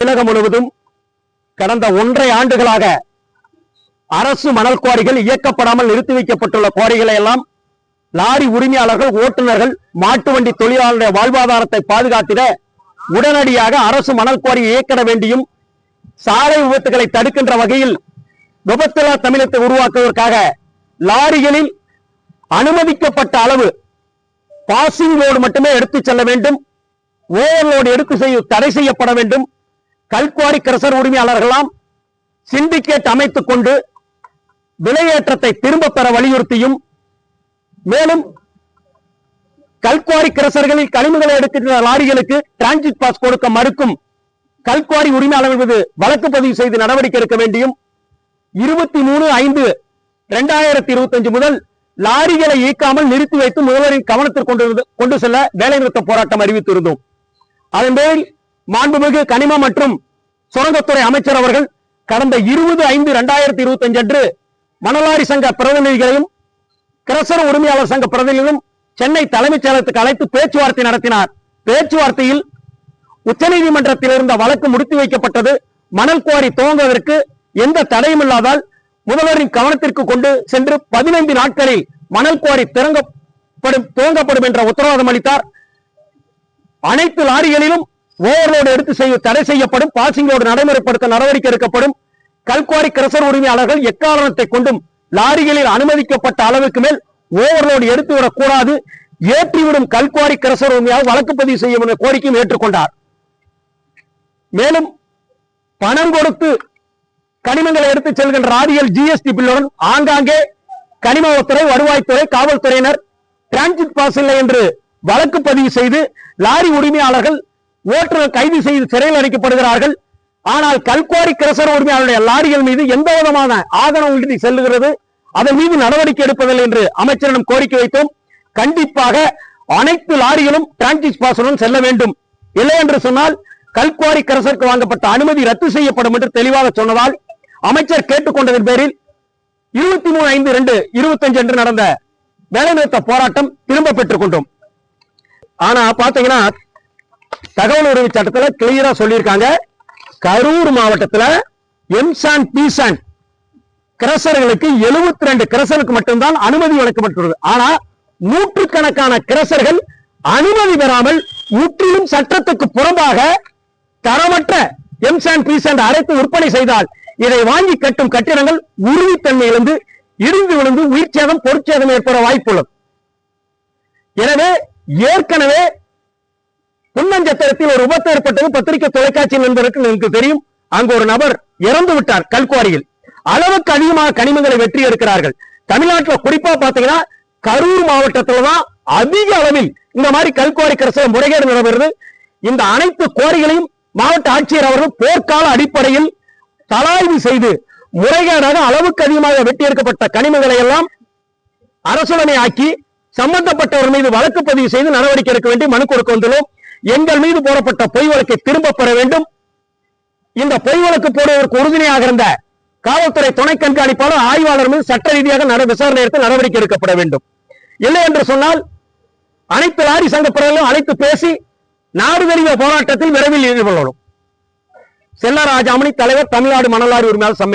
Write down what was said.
தமிழகம் முழுவதும் கடந்த ஒன்றை ஆண்டுகளாக அரசு மணல் குவாரிகள் இயக்கப்படாமல் நிறுத்தி வைக்கப்பட்டுள்ள குவாரிகளை எல்லாம் லாரி உரிமையாளர்கள் ஓட்டுநர்கள் மாட்டு வண்டி தொழிலாளருடைய வாழ்வாதாரத்தை பாதுகாத்திட உடனடியாக அரசு மணல் குவாரி இயக்கிட வேண்டியும் சாலை விபத்துகளை தடுக்கின்ற வகையில் விபத்தில்லா தமிழகத்தை உருவாக்குவதற்காக லாரிகளில் அனுமதிக்கப்பட்ட அளவு பாசிங் லோடு மட்டுமே எடுத்துச் செல்ல வேண்டும். ஓவர்லோடு எடுத்து செய்ய தடை செய்யப்பட வேண்டும். கல்குவாரி கிரசர் உரிமையாளர்களாம் சிண்டிகேட் அமைத்துக் கொண்டு விலையேற்றத்தை திரும்ப பெற வலியுறுத்தியும் மேலும் கல்குவாரி கிரசர்களில் கனிமங்களை எடுக்கின்ற லாரிகளுக்கு டிரான்சிட் பாஸ் கொடுக்க மறுக்கும் கல்குவாரி உரிமையாளர்கள் மீது வழக்கு பதிவு செய்து நடவடிக்கை எடுக்க வேண்டியும் இருபத்தி மூணு ஐந்து இரண்டாயிரத்தி இருபத்தி அஞ்சு முதல் லாரிகளை இயக்காமல் நிறுத்தி வைத்து முதல்வரின் கவனத்திற்கு கொண்டு கொண்டு செல்ல வேலைநிறுத்த போராட்டம் அறிவித்திருந்தோம். அதன் பேரில் மாண்புமிகு கனிம மற்றும் சுரங்கத்துறை அமைச்சர் அவர்கள் கடந்த இருபது ஐந்து இரண்டாயிரத்தி இருபத்தி அஞ்சு அன்று மணலாரி சங்க பிரதிநிதிகளையும் கிரசர உரிமையாளர் சங்க பிரதிநிதிகளும் சென்னை தலைமைச் செயலகத்துக்கு அழைத்து பேச்சுவார்த்தை நடத்தினார். பேச்சுவார்த்தையில் உச்சநீதிமன்றத்தில் இருந்த வழக்கு முடித்து வைக்கப்பட்டது. மணல் குவாரி துவங்குவதற்கு எந்த தடையும் இல்லாதால் முதல்வரின் கவனத்திற்கு கொண்டு சென்று பதினைந்து நாட்களில் மணல் குவாரி திறங்கப்படும் துவங்கப்படும் என்ற உத்தரவாதம் அளித்தார். அனைத்து லாரிகளிலும் ஓவர்லோடு எடுத்து செய்ய தடை செய்யப்படும் பாசிங் லோடு நடைமுறைப்படுத்த நடவடிக்கை எடுக்கப்படும். கல்குவாரி கிரசர் உரிமையாளர்கள் எக்காரணத்தை கொண்டும் லாரிகளில் அனுமதிக்கப்பட்ட அளவுக்கு மேல் ஓவர்லோடு எடுத்து விடக்கூடாது. ஏற்றிவிடும் கல்குவாரி கிரசர் உரிமையாக வழக்கு பதிவு செய்யும் என்ற கோரிக்கையும் ஏற்றுக்கொண்டார். மேலும் பணம் கொடுத்து கனிமங்களை எடுத்து செல்கின்ற லாரிகள் ஜிஎஸ்டி பில்லுடன் ஆங்காங்கே கனிமத்துறை வருவாய்த்துறை காவல்துறையினர் டிரான்சிட் பாஸ் இல்லை என்று வழக்கு பதிவு செய்து லாரி உரிமையாளர்கள் ஓட்டுநர் கைது செய்து சிறையில் அடைக்கப்படுகிறார்கள். ஆனால் கல்குவாரி கிரசர் உரிமையாளருடைய லாரிகள் மீது எந்த விதமான ஆதரவு இன்றி செல்லுகிறது. அதன் மீது நடவடிக்கை எடுப்பதில்லை என்று அமைச்சரிடம் கோரிக்கை வைத்தோம். கண்டிப்பாக அனைத்து லாரிகளும் டிரான்சிட் பாசுடன் செல்ல வேண்டும். இல்லை என்று சொன்னால் கல்குவாரி கிரசருக்கு வாங்கப்பட்ட அனுமதி ரத்து செய்யப்படும் என்று தெளிவாக சொன்னதால் அமைச்சர் கேட்டுக்கொண்டதன் பேரில் இருபத்தி மூணு ஐந்து ரெண்டு இருபத்தஞ்சு என்று நடந்த வேலைநிறுத்த போராட்டம் திரும்ப பெற்றுக் கொண்டோம். ஆனா பாத்தீங்கன்னா தகவல் உரிமை சட்டத்துல கிளியரா சொல்லியிருக்காங்க. கரூர் மாவட்டத்துல எம்சான் பீசான் கிரசர்களுக்கு 72 ரெண்டு கிரசருக்கு மட்டும்தான் அனுமதி வழங்கப்பட்டுள்ளது. ஆனா நூற்றுக்கணக்கான கிரசர்கள் அனுமதி பெறாமல் முற்றிலும் சட்டத்துக்கு புறம்பாக தரமற்ற எம்சான் பீசான் அரைத்து விற்பனை செய்தால் இதை வாங்கி கட்டும் கட்டிடங்கள் உறுதித்தன்மையிலிருந்து இடிந்து விழுந்து உயிர் சேதம் பொருட்சேதம் ஏற்பட வாய்ப்புள்ளது. எனவே ஏற்கனவே புன்னஞ்சத்திரத்தில் ஒரு விபத்து ஏற்பட்டது பத்திரிகை தொலைக்காட்சி நண்பருக்கு எனக்கு தெரியும். அங்கு ஒரு நபர் இறந்து விட்டார் கல்குவாரியில். அளவுக்கு அதிகமாக கனிமங்களை வெற்றி எடுக்கிறார்கள். தமிழ்நாட்டில் குறிப்பா பாத்தீங்கன்னா கரூர் மாவட்டத்துல தான் அதிக அளவில் இந்த மாதிரி கல்குவாரி கரசல முறைகேடு நடைபெறுது இந்த அனைத்து கோரிகளையும் மாவட்ட ஆட்சியர் அவர்கள் போர்க்கால அடிப்படையில் தலாய்வு செய்து முறைகேடாக அளவுக்கு அதிகமாக வெட்டி எடுக்கப்பட்ட கனிமங்களை எல்லாம் அரசுடைமை ஆக்கி சம்பந்தப்பட்டவர் மீது வழக்கு பதிவு செய்து நடவடிக்கை எடுக்க வேண்டி மனு கொடுக்க வந்துள்ளோம். எங்கள் மீது போடப்பட்ட பொய் வழக்கை திரும்ப பெற வேண்டும். இந்த பொய் வழக்கு போடுவதற்கு உறுதுணையாக இருந்த காவல்துறை துணை கண்காணிப்பாளர் ஆய்வாளர் மீது சட்ட ரீதியாக நட- விசாரணை எடுத்து நடவடிக்கை எடுக்கப்பட வேண்டும். இல்லை என்று சொன்னால் அனைத்து லாரி சங்க அழைத்து பேசி நாடு தழுவிய போராட்டத்தில் விரைவில் ஈடுபடணும். செல்லராஜாமணி தலைவர் தமிழ்நாடு மணலாரி உரிமையாளர் சம்மேளனம்.